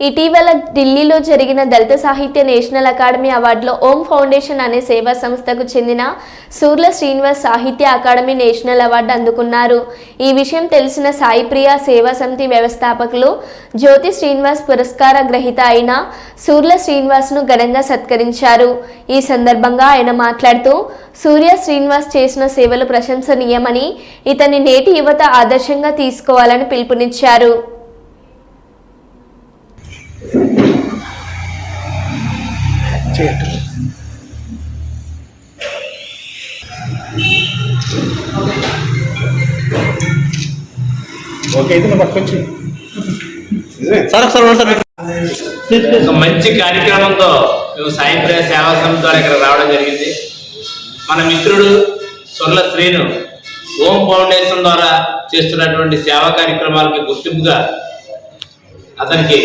ఇటీవల ఢిల్లీలో జరిగిన దళిత సాహిత్య నేషనల్ అకాడమీ అవార్డులో ఓం ఫౌండేషన్ అనే సేవా సంస్థకు చెందిన సూర్ల శ్రీనివాస్ సాహిత్య అకాడమీ నేషనల్ అవార్డు అందుకున్నారు. ఈ విషయం తెలిసిన సాయిప్రియ సేవా సమితి వ్యవస్థాపకులు జ్యోతి శ్రీనివాస్ పురస్కార గ్రహీత అయిన సూర్ల శ్రీనివాస్ను ఘనంగా సత్కరించారు. ఈ సందర్భంగా ఆయన మాట్లాడుతూ సూర్య శ్రీనివాస్ చేసిన సేవలు ప్రశంసనీయమని ఇతని నేటి యువత ఆదర్శంగా తీసుకోవాలని పిలుపునిచ్చారు. ఓకే అయితే నువ్వు పట్టుకొచ్చి. సార్ ఒకసారి ఉండండి సార్ ఒక మంచి కార్యక్రమంతో మేము సాయంత్రం సేవా సమితి ద్వారా ఇక్కడ రావడం జరిగింది. మన మిత్రుడు సొల్ల శ్రీను ఓం ఫౌండేషన్ ద్వారా చేస్తున్నటువంటి సేవా కార్యక్రమాలకి గుర్తింపుగా అతనికి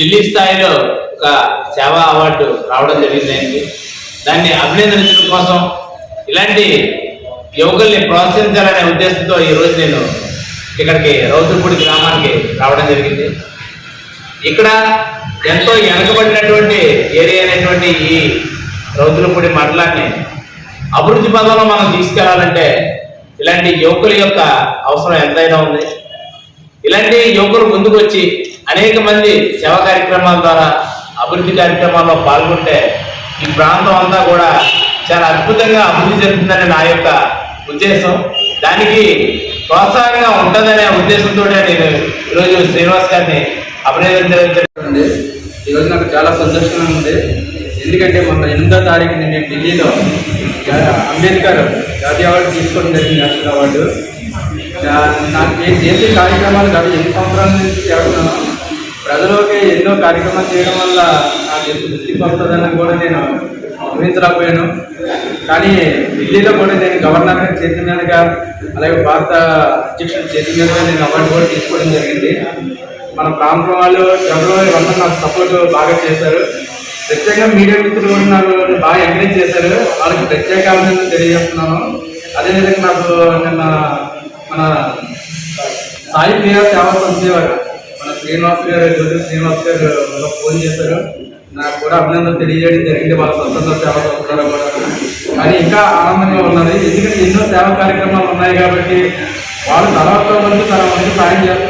ఢిల్లీ స్థాయిలో ఒక సేవా అవార్డు రావడం జరిగింది దాన్ని అభినందించడం కోసం ఇలాంటి యువకుల్ని ప్రోత్సహించాలనే ఉద్దేశంతో ఈరోజు నేను ఇక్కడికి రౌద్రపూడి గ్రామానికి రావడం జరిగింది. ఇక్కడ ఎంతో వెనకబడినటువంటి ఏరియా అనేటువంటి ఈ రౌతులపూడి మండలాన్ని అభివృద్ధి పదంలో మనం తీసుకెళ్ళాలంటే ఇలాంటి యువకుల యొక్క అవసరం ఎంతైనా ఉంది. ఇలాంటి యువకులు ముందుకు వచ్చి అనేక మంది సేవా కార్యక్రమాల ద్వారా అభివృద్ధి కార్యక్రమాల్లో పాల్గొంటే ఈ ప్రాంతం అంతా కూడా చాలా అద్భుతంగా అభివృద్ధి చెందుతుందని నా యొక్క ఉద్దేశం. దానికి ప్రోత్సాహంగా ఉంటుందనే ఉద్దేశంతో నేను ఈరోజు శ్రీనివాస్ గారిని అభినందించడం ఈరోజు నాకు చాలా సంతోషంగా ఉంది. ఎందుకంటే మొన్న ఎనిమిదో తారీఖు నేను ఢిల్లీలో జా- అంబేద్కర్ జాతీయ అవార్డు తీసుకోవడం జరిగింది నేషనల్ అవార్డు. నాకు నేను చేసే కార్యక్రమాలు గత ఎన్ని సంవత్సరాల నుంచి చేస్తున్నాను ప్రజలకి ఎన్నో కార్యక్రమాలు చేయడం వల్ల నాకు ఎంత గుర్తింపు వస్తుందని కూడా నేను ఊహించలేకపోయాను కానీ ఢిల్లీలో కూడా నేను గవర్నర్ గారి అలాగే భారత అధ్యక్షుడు చేతి నేను అవార్డు కూడా తీసుకోవడం జరిగింది. మన ప్రాంతం వాళ్ళు చంద్రబాబు వల్ల నాకు సపోర్ట్ బాగా చేశారు. ప్రత్యేకంగా మీడియా మిత్రులు కూడా నాకు బాగా ఎంకరేజ్ చేశారు. వాళ్ళకి ప్రత్యేక అభినందనలు తెలియజేస్తున్నాను. అదేవిధంగా నాకు నిన్న మన సాయి ప్రియ సేవా సంస్థ మన శ్రీనివాస్ గారు జ్యోతి శ్రీనివాస్ గారు ఫోన్ చేశారు. నాకు కూడా అభినందన తెలియజేయడం జరిగింది. వాళ్ళ సొంతంగా సేవ సంస్థ కూడా. కానీ ఇంకా ఆనందంగా ఉన్నది. ఎందుకంటే ఎన్నో సేవా కార్యక్రమాలు ఉన్నాయి కాబట్టి వాళ్ళు తర్వాత మంది తన మంది సాయం చేస్తారు